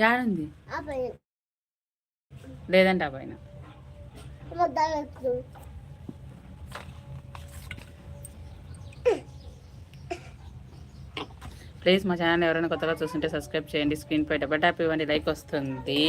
యాడుంది? పైన. లేదంటే పైన. ప్లీజ్ మా ఛానల్ ఎవరైనా కొత్తగా చూస్తుంటే సబ్స్క్రైబ్ చేయండి స్క్రీన్ పై డబ్బా ట్యాప్ ఇవ్వండి లైక్ వస్తుంది.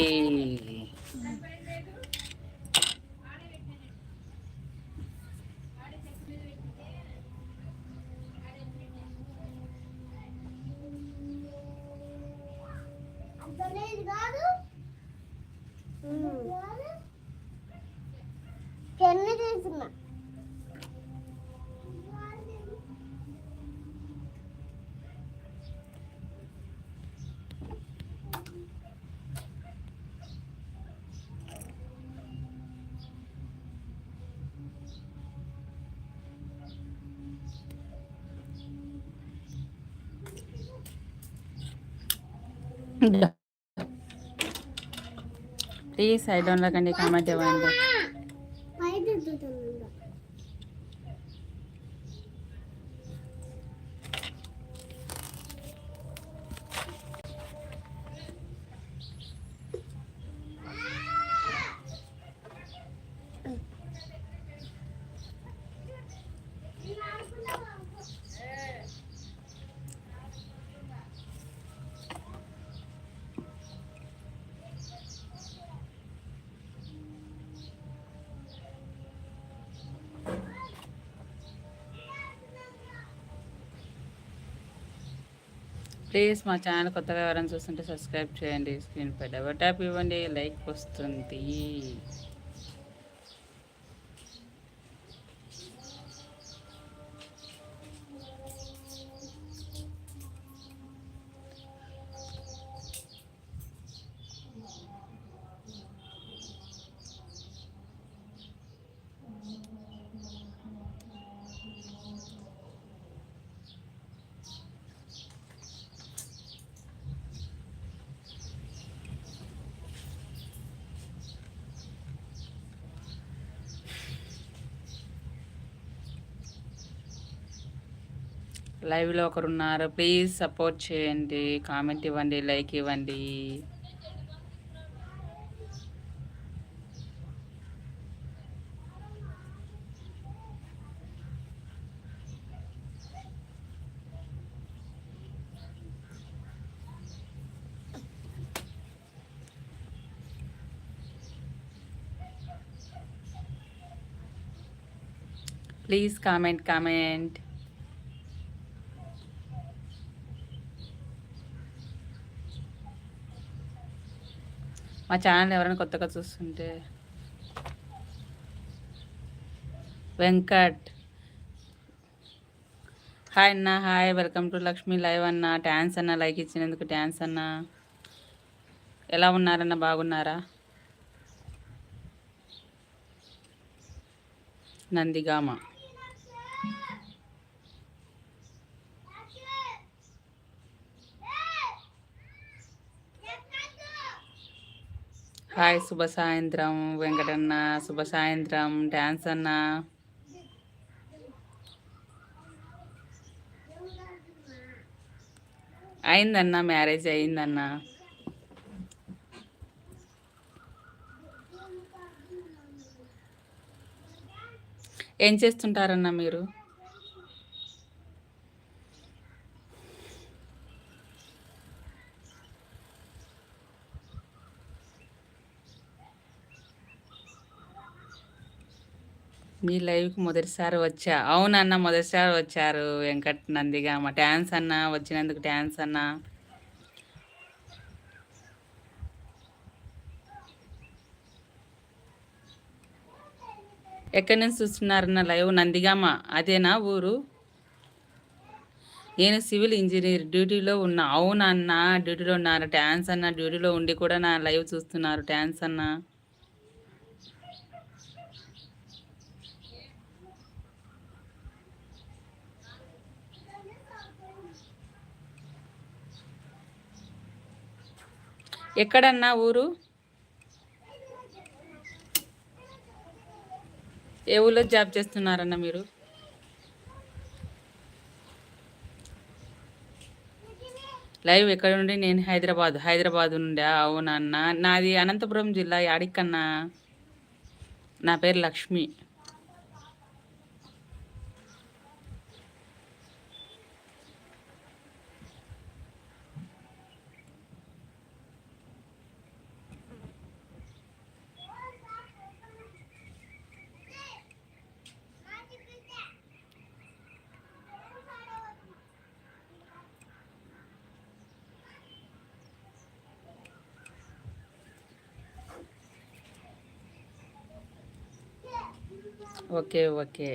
ప్లీజ్ ఐ డోంట్ లైక్ అండి కామెంట్ ఇవ్వండి పైన ఎత్తుతుందా ప్లీజ్ మా ఛానల్ కొత్తగా ఎవరైనా చూస్తుంటే సబ్స్క్రైబ్ చేయండి స్క్రీన్ పై డబల్ ట్యాప్ ఇవ్వండి లైక్ వస్తుంది. లైవ్లో ఒకరు ఉన్నారు ప్లీజ్ సపోర్ట్ చేయండి. కామెంట్ ఇవ్వండి లైక్ ఇవ్వండి. Please comment comment. మా ఛానల్ ఎవరైనా కొత్తగా చూస్తుంటే. వెంకట్. హాయ్ అన్న hi welcome to Lakshmi live అన్న. డ్యాన్స్ అన్న లైక్ ఇచ్చినందుకు డ్యాన్స్ అన్న. ఎలా ఉన్నారన్న బాగున్నారా? నందిగామ. హాయ్ శుభ సాయంత్రం. వెంకటన్న శుభ సాయంత్రం. డ్యాన్స్ అన్న. అయిందన్న మ్యారేజ్ అయిందన్న. ఏం చేస్తుంటారన్న మీరు? మీ లైవ్కి మొదటిసారి వచ్చా? అవునన్న మొదటిసారి వచ్చారు వెంకట్ నందిగా. మా డ్యాన్స్ అన్న వచ్చినందుకు డ్యాన్స్ అన్న. ఎక్కడి నుంచి చూస్తున్నారన్న లైవ్? నందిగామ. అదేనా ఊరు? నేను సివిల్ ఇంజనీర్ డ్యూటీలో ఉన్నా. అవునన్నా డ్యూటీలో ఉన్నారు. డ్యాన్స్ అన్న డ్యూటీలో ఉండి కూడా నా లైవ్ చూస్తున్నారు. డ్యాన్స్ అన్నా. ఎక్కడన్నా ఊరు? ఏ ఊళ్ళో జాబ్ చేస్తున్నారన్న మీరు? లైవ్ ఎక్కడ నుండి నేను హైదరాబాద్. హైదరాబాద్ నుండా అవునన్నా. నాది అనంతపురం జిల్లా యాడికన్నా. నా పేరు లక్ష్మి. ఓకే ఓకే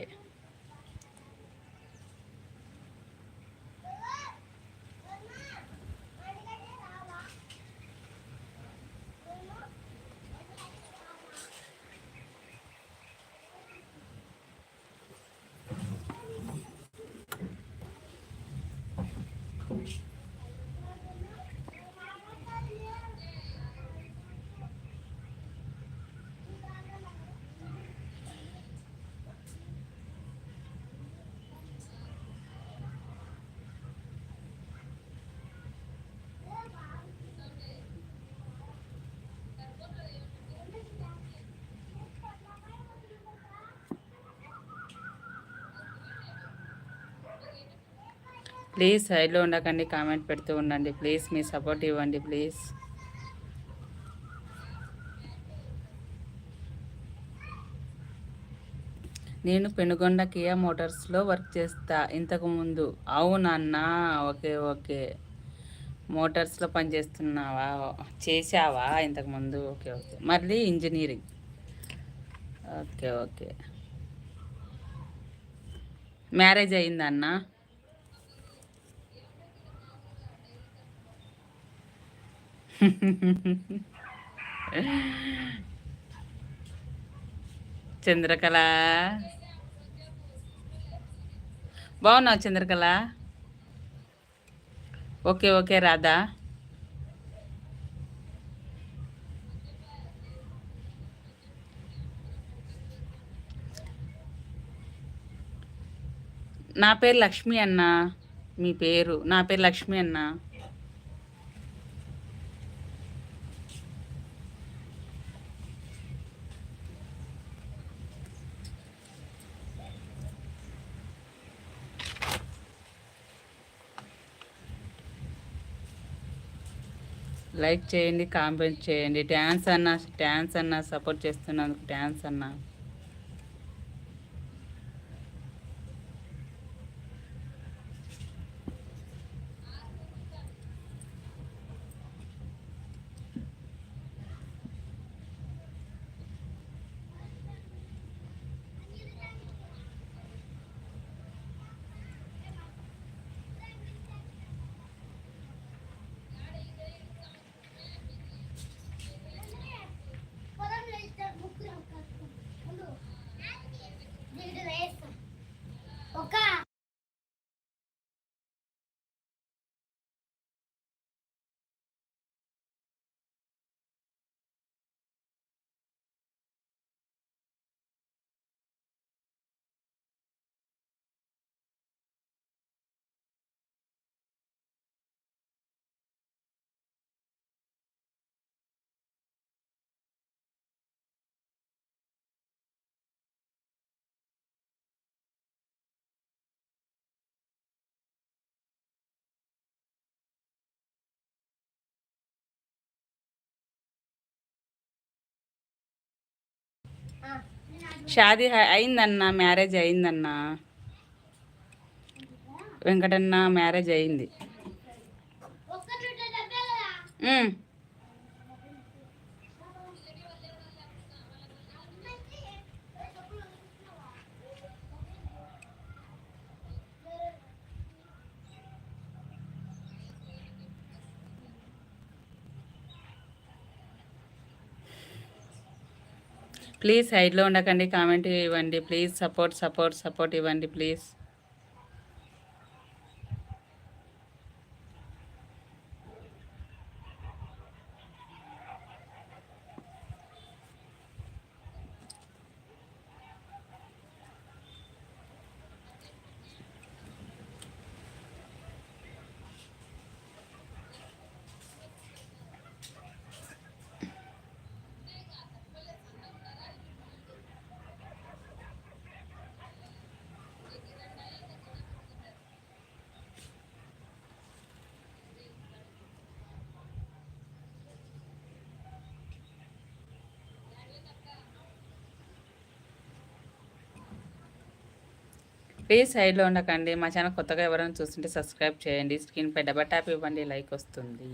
ప్లీజ్ సైడ్లో ఉండకండి కామెంట్ పెడుతూ ఉండండి. ప్లీజ్ మీ సపోర్ట్ ఇవ్వండి ప్లీజ్ నేను పెనుగొండ కియా మోటార్స్లో వర్క్ చేస్తా ఇంతకు ముందు. అవునన్నా ఓకే ఓకే. మోటార్స్లో పనిచేస్తున్నావా చేసావా ఇంతకు ముందు? Okay okay. మళ్ళీ engineering okay okay. Marriage అయిందన్నా? Chandrakala. బాగున్నావు చంద్రకళ? Okay okay Radha. నా పేరు లక్ష్మి అన్న మీ పేరు. నా పేరు లక్ష్మి అన్న. లైక్ చేయండి కామెంట్ చేయండి. డ్యాన్స్ అన్న డ్యాన్స్ అన్న సపోర్ట్ చేస్తున్నందుకు డ్యాన్స్ అన్న. షాదీ అయిందన్న మ్యారేజ్ అయిందన్న. వెంకటన్న మ్యారేజ్ అయింది. ప్లీజ్ సైడ్లో ఉండకండి కామెంట్ ఇవ్వండి ప్లీజ్ సపోర్ట్ సపోర్ట్ సపోర్ట్ ఇవ్వండి ప్లీజ్. ప్లీజ్ సైడ్లో ఉండకండి. మా ఛానల్ కొత్తగా ఎవరైనా చూస్తుంటే సబ్స్క్రైబ్ చేయండి. స్క్రీన్పై డబల్ ట్యాప్ ఇవ్వండి. లైక్ వస్తుంది.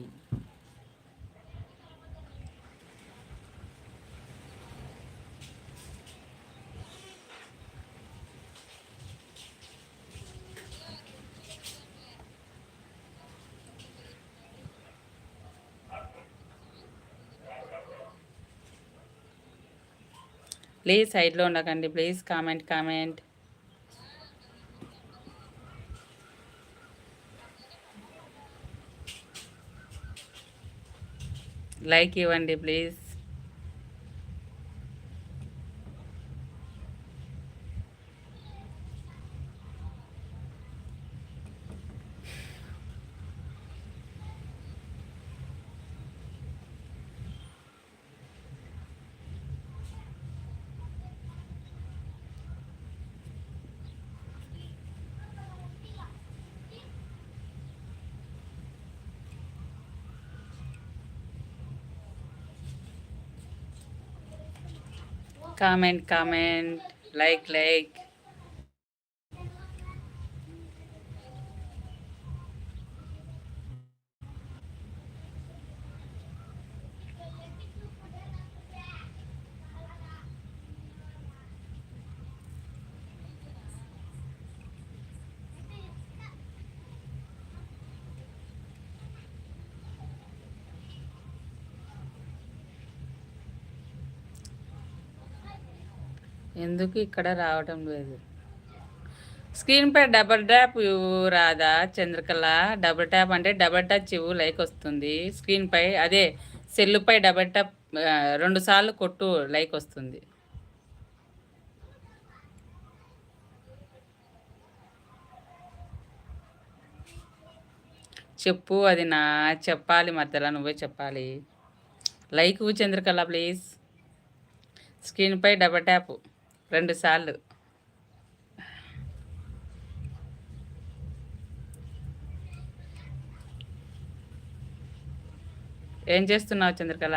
ప్లీజ్ సైడ్లో ఉండకండి. Please comment comment. లైక్ ఇవ్వండి please comment comment like like ఎందుకు ఇక్కడ రావటం లేదు? స్క్రీన్ పై డబల్ ట్యాప్ ఇవ్వు రాదా చంద్రకళ. డబల్ ట్యాప్ అంటే డబల్ టచ్ ఇవ్వు లైక్ వస్తుంది. స్క్రీన్ పై అదే సెల్లుపై డబల్ ట్యాప్ రెండు సార్లు కొట్టు లైక్ వస్తుంది. చెప్పు అది నా చెప్పాలి మధ్యలో నువ్వే చెప్పాలి. Like Chandrakala please. స్క్రీన్పై డబల్ ట్యాప్. రెండు సార్లు. ఏం చేస్తున్నావు చంద్రకళ?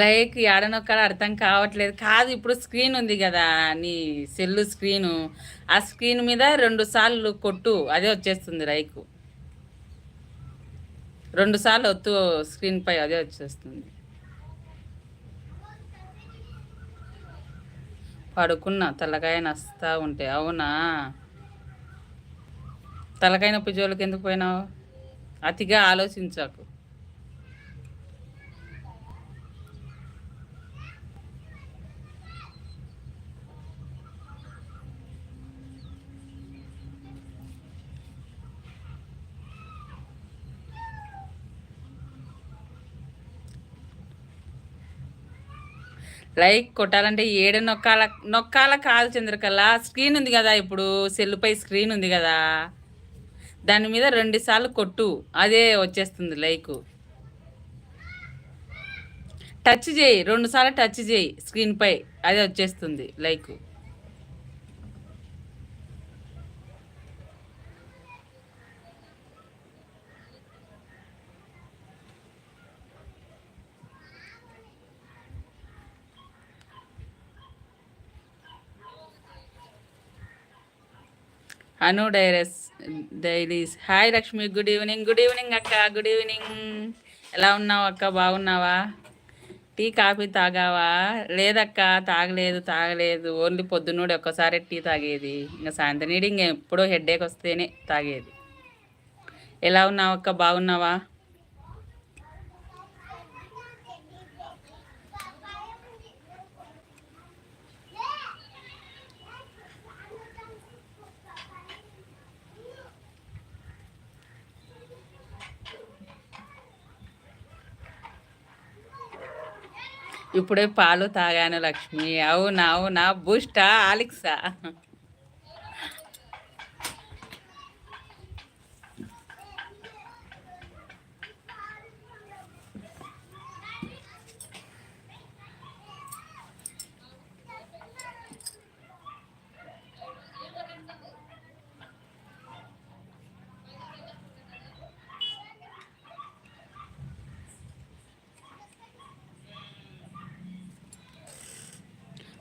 లైక్ ఏడనొక్కడ అర్థం కావట్లేదు. కాదు ఇప్పుడు స్క్రీన్ ఉంది కదా నీ సెల్లు స్క్రీను. ఆ స్క్రీన్ మీద రెండు సార్లు కొట్టు అదే వచ్చేస్తుంది లైక్. రెండు సార్లు ఒత్తు స్క్రీన్ పై అదే వచ్చేస్తుంది. పడుకున్నా తలకాయ నస్తా ఉంటే అవునా? తలకాయ నొప్పి జోలికి ఎందుకు పోయినావు? అతిగా ఆలోచించాకు. లైక్ కొట్టాలంటే ఏడు నొక్కాల నొక్కాల కాదు చంద్రకళ. స్క్రీన్ ఉంది కదా ఇప్పుడు సెల్లుపై స్క్రీన్ ఉంది కదా. దాని మీద రెండు సార్లు కొట్టు అదే వచ్చేస్తుంది లైక్. టచ్ చేయి రెండు సార్లు టచ్ చేయి స్క్రీన్ పై అదే వచ్చేస్తుంది like. Anu diaries dailies hi Lakshmi good evening good evening అక్క గుడ్ ఈవినింగ్. ఎలా ఉన్నావు అక్క బాగున్నావా? టీ కాఫీ తాగావా? లేదక్క తాగలేదు తాగలేదు. ఓన్లీ పొద్దున్నూడి ఒక్కసారి టీ తాగేది. ఇంకా సాయంత్రం నీడి ఇంక ఎప్పుడో హెడ్ఏక్ వస్తేనే తాగేది. ఎలా ఉన్నావు అక్క బాగున్నావా? ఇప్పుడే పాలు తాగాను లక్ష్మి. అవునా అవునా? బూస్టా ఆలిక్సా?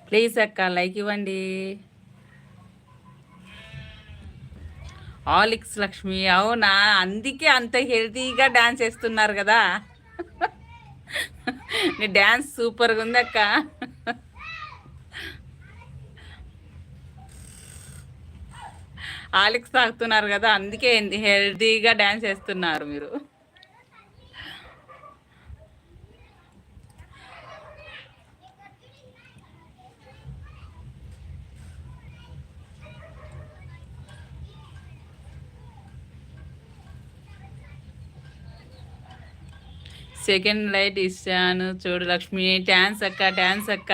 ప్లీజ్ అక్క లైక్ ఇవ్వండి. ఆలిక్స్ లక్ష్మి అవునా? అందుకే అంత హెల్తీగా డ్యాన్స్ వేస్తున్నారు కదా. నీ డ్యాన్స్ సూపర్గా ఉంది అక్క. ఆలిక్స్ తాగుతున్నారు కదా అందుకే హెల్తీగా డ్యాన్స్ వేస్తున్నారు మీరు. సెకండ్ లైట్ ఇస్తాను చూడు లక్ష్మి. డ్యాన్స్ అక్క డ్యాన్స్ అక్క.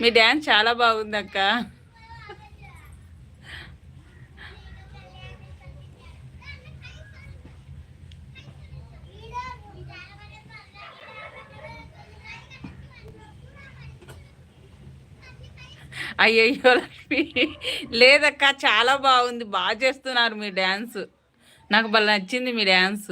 మీ డ్యాన్స్ చాలా బాగుంది అక్క. అయ్యయ్యో లక్ష్మి. లేదక్క చాలా బాగుంది. బాగా చేస్తున్నారు మీ డ్యాన్స్ నాకు భలే నచ్చింది మీ డ్యాన్స్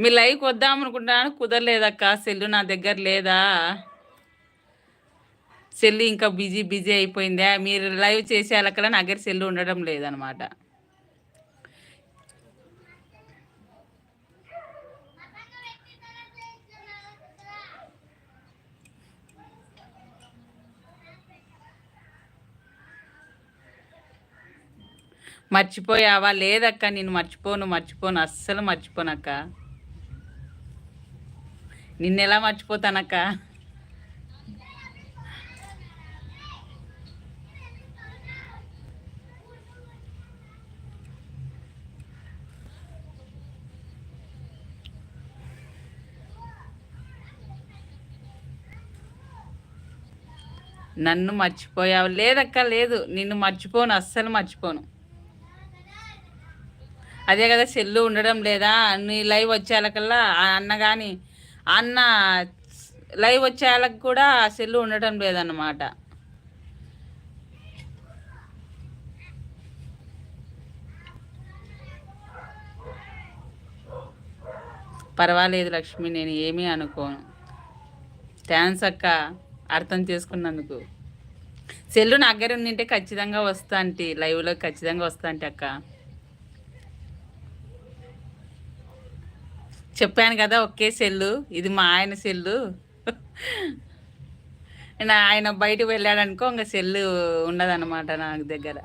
మీ లైవ్ వద్దాం అనుకుంటున్నాను కుదరలేదక్క. సెల్లు నా దగ్గర లేదా? సెల్లు ఇంకా బిజీ బిజీ అయిపోయిందా? మీరు లైవ్ చేసే అక్కడ నా దగ్గర సెల్లు ఉండడం లేదనమాట. మర్చిపోయావా? లేదక్క నేను మర్చిపోను మర్చిపోను అస్సలు మర్చిపోనక్క. నిన్నెలా మర్చిపోతానక్క? నన్ను మర్చిపోయావు. లేదక్క లేదు. నిన్ను మర్చిపోను అస్సలు మర్చిపోను. అదే కదా సెల్లు ఉండడం లేదా? నీ లైవ్ వచ్చేలకల్లా ఆ అన్న కానీ అన్న లైవ్ వచ్చేళ్ళకి కూడా సెల్లు ఉండటం లేదన్నమాట. పర్వాలేదు లక్ష్మి నేను ఏమీ అనుకోను. థ్యాంక్స్ అక్క అర్థం చేసుకున్నందుకు. సెల్లు నా దగ్గర ఉండింటే ఖచ్చితంగా వస్తా అంటే లైవ్లో ఖచ్చితంగా వస్తా అంటే అక్క. చెప్పాను కదా ఒకే సెల్లు ఇది మా ఆయన సెల్లు. ఆయన బయటకు వెళ్ళాడనుకో ఇంకా సెల్లు ఉండదన్నమాట నాకు దగ్గర.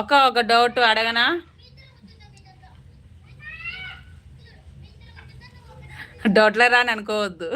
ఒక ఒక డౌట్ అడగనా? డౌట్ల రాని అనుకోవద్దు.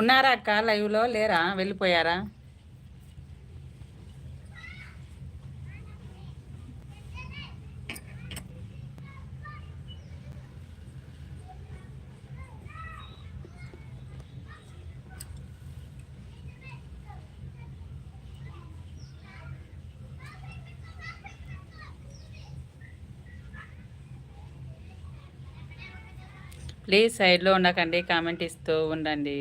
ఉన్నారా అక్క? లైవ్లో లేరా? వెళ్ళిపోయారా? ప్లీజ్ సైడ్లో ఉండకండి కామెంట్ ఇస్తూ ఉండండి.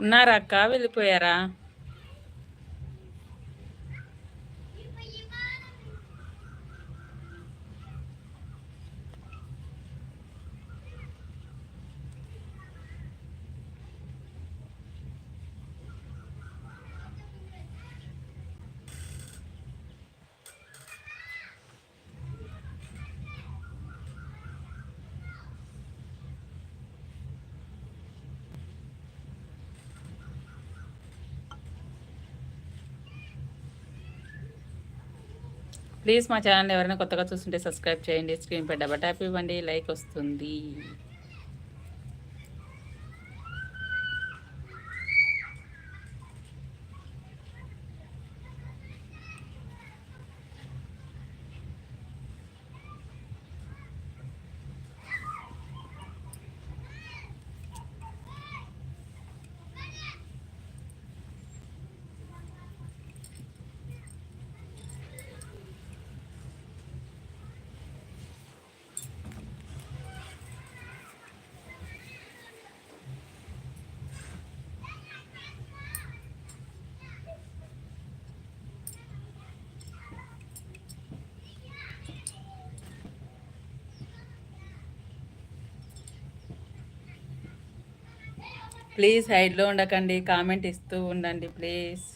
ఉన్నారా అక్క? వెళ్ళిపోయారా? ప్లీజ్ మా ఛానల్ ఎవరైనా కొత్తగా చూస్తుంటే సబ్స్క్రైబ్ చేయండి. స్క్రీన్ పై డబల్ ట్యాప్ ఇవ్వండి. లైక్ వస్తుంది. ప్లీజ్ హైడ్లో ఉండకండి కామెంట్ ఇస్తూ ఉండండి ప్లీజ్.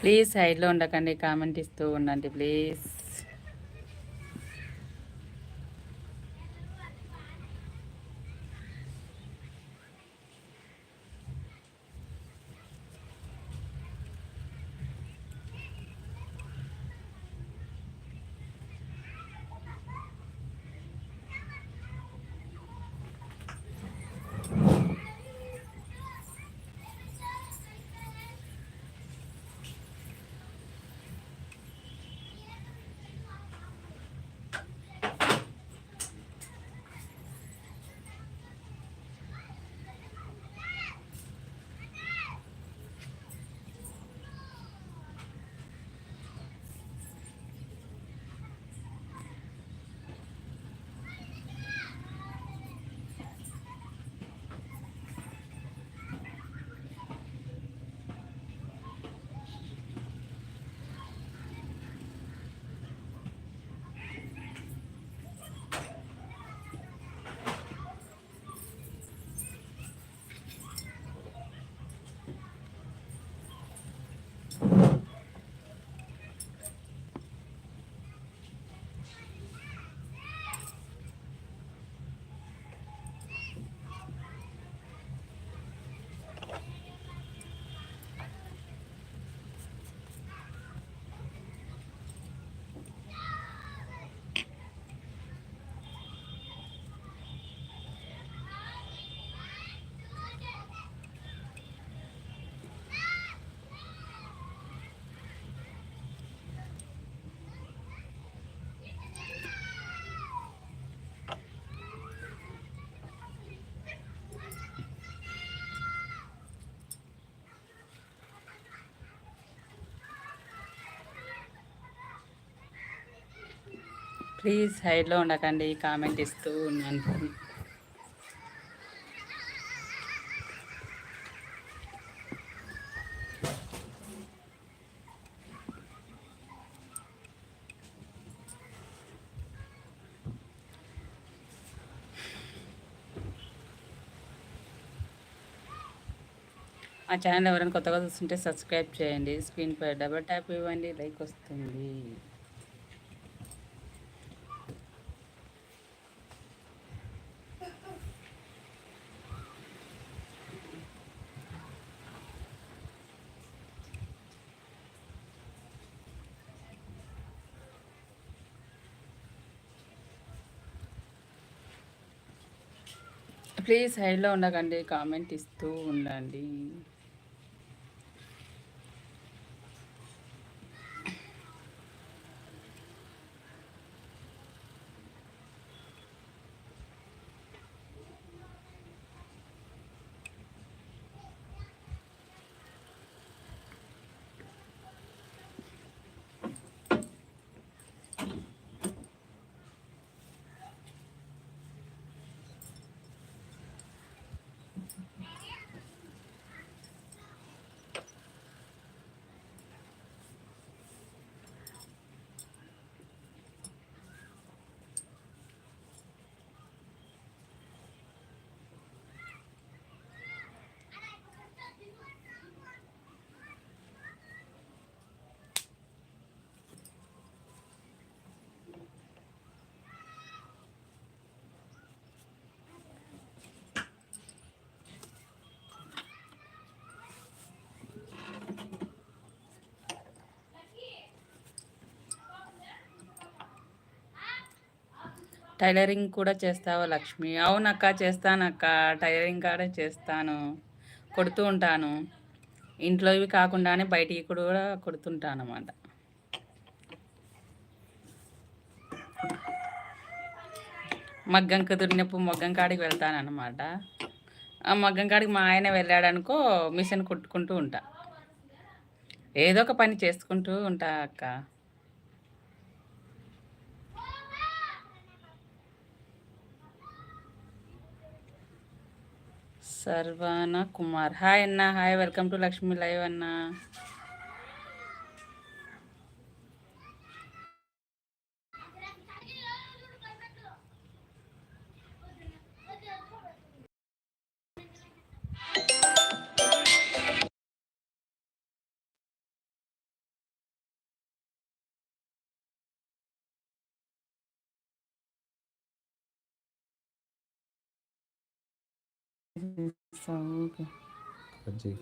ప్లీజ్ సైడ్లో ఉండకండి కామెంట్ ఇస్తూ ఉండండి ప్లీజ్. guys. ప్లీజ్ సైడ్లో ఉండకండి కామెంట్ ఇస్తూ ఉన్నాను. మా ఛానల్ ఎవరైనా కొత్తగా చూస్తుంటే సబ్స్క్రైబ్ చేయండి. స్క్రీన్ పై డబల్ ట్యాప్ ఇవ్వండి లైక్ వస్తుంది. ప్లీజ్ హైలో ఉండకండి కామెంట్ ఇస్తూ ఉండండి. టైలరింగ్ కూడా చేస్తావా లక్ష్మి? అవునక్క చేస్తానక్క. టైలరింగ్ కూడా చేస్తాను. కొడుతూ ఉంటాను. ఇంట్లో ఇవి కాకుండానే బయటికి కూడా కొడుతుంటాను అన్నమాట మగ్గం కుదిరినప్పుడు మగ్గం కాడికి వెళ్తాను ఆ మగ్గం కాడికి మా ఆయన వెళ్ళాడనుకో మిషన్ కుట్టుకుంటూ ఉంటా. ఏదో ఒక పని చేసుకుంటూ ఉంటా అక్క. సర్వాన కుమార్. హాయ్ అన్న hi welcome to Lakshmi live అన్న. కట్ చేయి